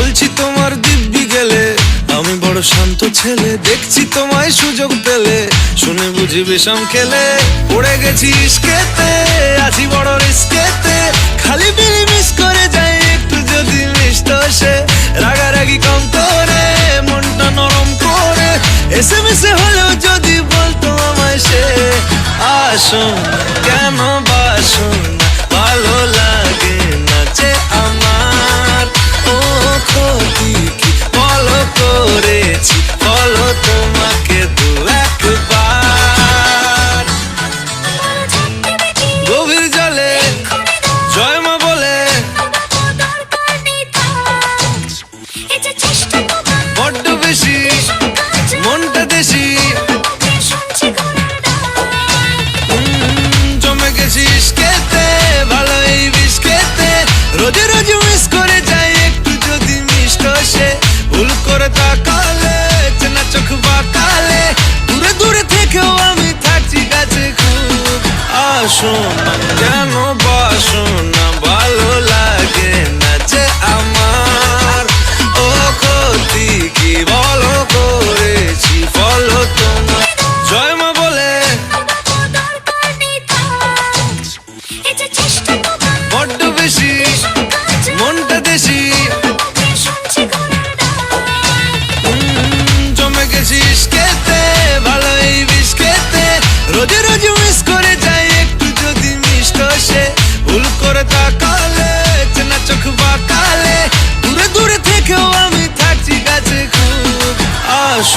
বলছি তোমার দিব্যি গেলে। আমি বড় শান্ত ছেলে, দেখছি তোমায় সুযোগ পেলে। শুনে বুঝি বিষম খেলে। পড়ে গেছি ইস্কেতে, আছি বড় রিস্কেতে। খালি বিলি মিস করে যাই একটু যদি মিশত সে। রাগারাগি কম করে, মনটা নরম করে। এসে মিশে হলেও যদি বলতো আমায় সে। আসো। তাকালে চেনা চোখ বাকালে দূরে দূরে থেকেও আমি থাকছি কাছে খুব আসুন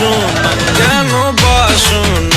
বাসন কেন বাসন?